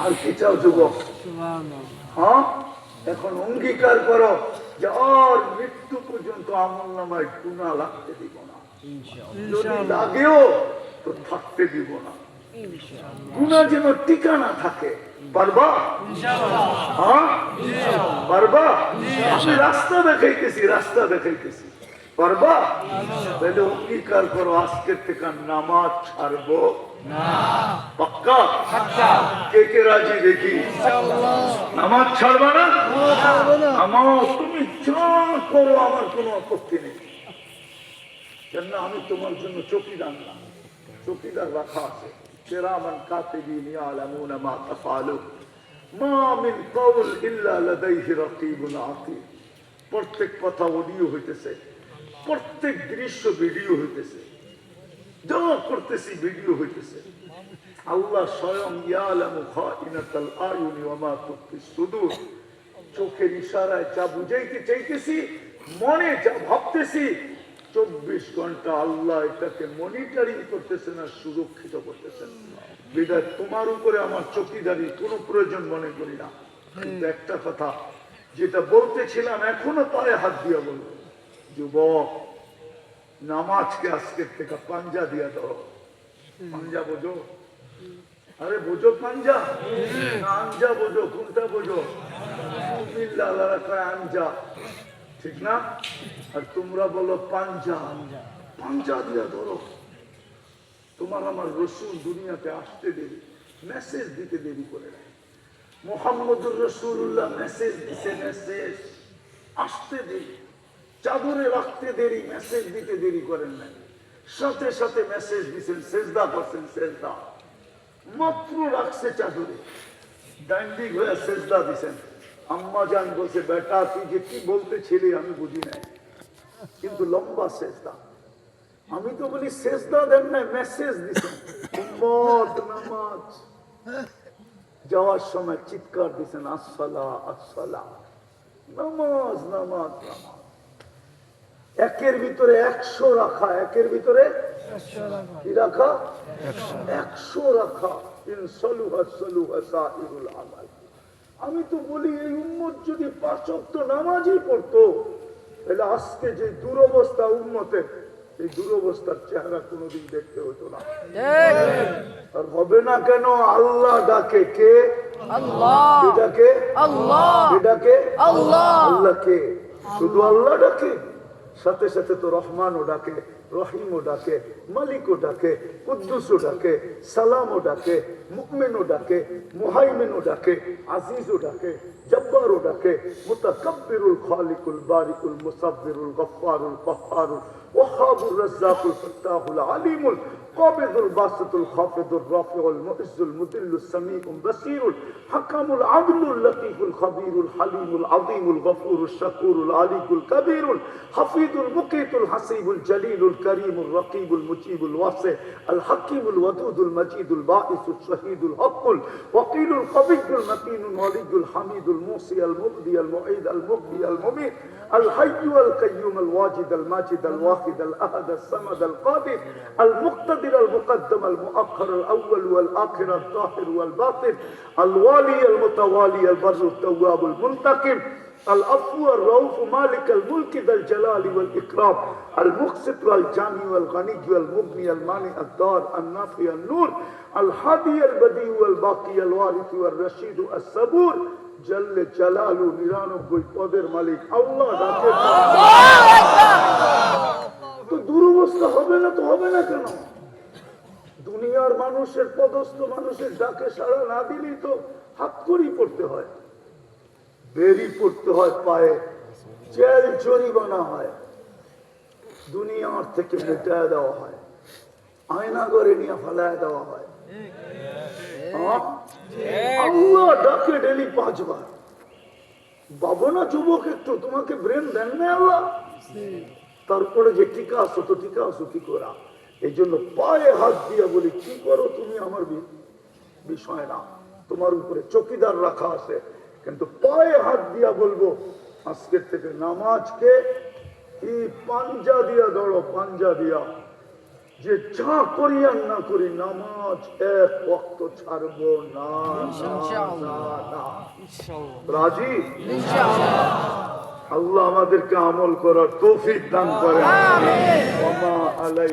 আর চাও যুবক। হ্যাঁ? এখন অঙ্গীকার করো যে আর মৃত্যু পর্যন্ত আমল নামায় গুণা লাগতে দিব না। যদি লাগেও তো থাকতে দিব না। গুণা যেন টিকা না থাকে পারবা? হ্যাঁ? পারবা? আমি রাস্তা দেখাইতেছি রাস্তা দেখাইতেছি। পারবা? তাহলে অঙ্গীকার করো আজকের থেকে নামাজ ছাড়বো পাক্কা? কে কে রাজি দেখি? নামাজ ছাড়বা না? আমার তুমি যা করো আমার কোনো আপত্তি নেই। কেন আমি তোমার জন্য চকিদার না। চকিদার রাখা আছে। কওল ইল্লা লাদাইহি রাকিবুন আতীদ প্রত্যেক কথা অডিও হইতেছে। প্রত্যেক দৃশ্য ভিডিও হইতেছে। যা করতেছি ভিডিও হইতেছে। আল্লাহ স্বয়ং চোখের ইশারায় যা বুঝাইতে চাইতেছি, মনে যা ভাবতেছি, চব্বিশ ঘণ্টা আল্লাহ এটাকে মনিটরিং করতেছেন আর সুরক্ষিত করতেছেন বিদায়, তোমার উপরে আমার চকিদারি, কোনো প্রয়োজন মনে করি না। কিন্তু একটা কথা, যেটা বলতেছিলাম, এখনও পায়ে হাত দিয়ে বলব। যুবক, নামাজকে আজকের থেকে পাঞ্জা দিয়া ধরো। পাঞ্জা বোঝো? আরে বোঝো পাঞ্জা? আঞ্জা বোঝো, কোনটা বোঝো? আঞ্জা। ঠিক না? আর তোমরা বলো পাঞ্জা। পাঞ্জা দিয়া ধরো। তোমার আমার রসুল দুনিয়াতে আসতে দেরি মেসেজ দিতে দেরি করে মোহাম্মদুর রসুল্লাহ মেসেজ দিছে মেসেজ আসতে দেরি। চাদরে রাখতে দেরি মেসেজ দিতে দেরি করেন নাই। সাথে সাথে মেসেজ দিছেন, সেজদা করছেন, সেজদা। মাত্র রাখছে চাদরে। ডান্ডিক হয়ে সেজদা দিছেন। আম্মা জান বলছে, বেটা, তুই যে কি বলতেছিলি আমি বুঝি নাই। কিন্তু লম্বা সেজদা। আমি তো বলি, সেজদা দেন না মেসেজ দিছেন। উম্মত, নামাজ। যাওয়ার সময় চিৎকার দিছেন আসসালা আসসালা নামাজ নামাজ নামাজ। একের ভিতরে একশো রাখা একের ভিতরে কি রাখা? একশো। রাখা। আমি তো বলি এই উম্মত যদি পাঁচক্ত নামাজই পড়তো তাহলে আজকে যে দুরবস্থা উম্মতের এই দুরবস্থার চেহারা কোনোদিন দেখতে হতো না। আর হবে না কেন? আল্লাহ ডাকে কে? আল্লাহ। কে ডাকে? আল্লাহ। কে ডাকে? আল্লাহ। আল্লাহকে শুধু আল্লাহ ডাকে? সাথে সাথে তো রহমানও ডাকে, রহিমও ডাকে, মালিকও ডাকে, কুদ্দুসও ডাকে, সালামও ডাকে মুকমেনও ডাকে, মুহাইমেনও ডাকে, আজিজও ডাকে الجبار ডাকে متكبر الخالق البارئ المصبر الغفار القهار وخاب الرزاق الفتاح العليم القابض الباسط الخافض الرافع المؤز المدل السميع البصير الحكم العدل اللطيف الخبير الحليم العظيم الغفور الشكور العلي الكبير الحفيظ المقيت الحسيب الجليل الكريم الرقيب المجيب الواسع الحكيم الودود المجيد الباعث الشهيد الحق الوقيل القوي المتين الولي الحميد الموسى الموصي المبدي المعيد المبدي المميت الحي القيوم الواجد الماجد الواحد الأحد الصمد القادر المقتدر المقدم المؤخر الأول والآخر الظاهر والباطن الوالي المتوالي البر التواب المنتقم العفو الرؤوف مالك الملك ذا الجلال والإكرام المقسط والجامع والغني والمغني المانع الدار النافع النور الهادي البديع والباقي الوارث والرشيد الصبور জল্লে চালালু নিরানব্বই পদের মালিক আল্লাহ তো দুরবস্থা হবে না তো হবে না কেন? দুনিয়ার মানুষের পদস্থ মানুষের ডাকে সাড়া না দিলেই তো হাত করি পড়তে হয়। বেরি পড়তে হয় পায়ে। জেল জরিমানা হয়। দুনিয়ার থেকে মেটায় দেওয়া হয়। আয়নাগরে নিয়ে ফেলায় দেওয়া হয়। আল্লাহ ডাকে ডেলি পাঁচবার। বাবো না যুবক একটু তোমাকে ব্রেন দেন না আল্লাহ? তারপরে যে টিকা আসো তো টিকা আসো, কি করা? এই জন্য পায়ে হাত দিয়া বলি, কি করো তুমি আমার বিষয় না। তোমার উপরে চকিদার রাখা আছে। কিন্তু পায়ে হাত দিয়া বলব, আজকের থেকে নামাজকে পাঞ্জা দিয়া ধরো, পাঞ্জা দিয়া। যে যা করি আর না করি নামাজ এক ওয়াক্ত ছাড়ব না। রাজি? আল্লাহ আমাদেরকে আমল করার তৌফিক দান করে আলাই